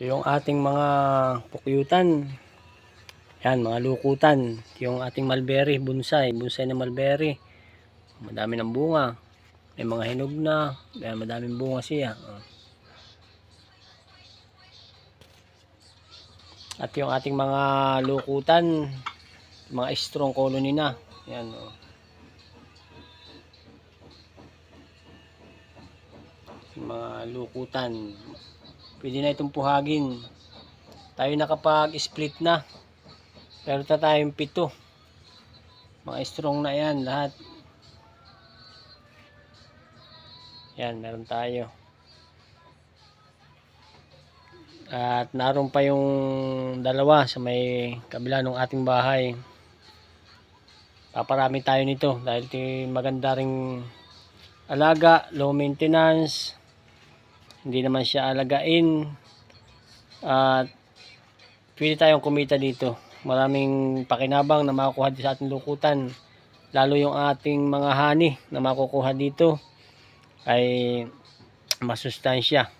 Ito yung ating mga pukyutan. Yan, mga lukutan. Ito yung ating mulberry, bonsai. Bonsai na mulberry. Madami ng bunga. May mga hinog na. Kaya madaming bunga siya. At yung ating mga lukutan, mga strong colony na. Yan, oh. Mga lukutan. Pwede na itong puhagin. Tayo nakapag-split na. Pero ta tayong pito. Mga strong na yan lahat. Yan, meron tayo. At naroon pa yung dalawa sa may kabila ng ating bahay. Paparami tayo nito dahil maganda ring alaga, low maintenance. Hindi naman siya alagain. At pwede tayong kumita dito. Maraming pakinabang na makukuha sa ating lukutan. Lalo yung ating mga hani na makukuha dito ay masustansya.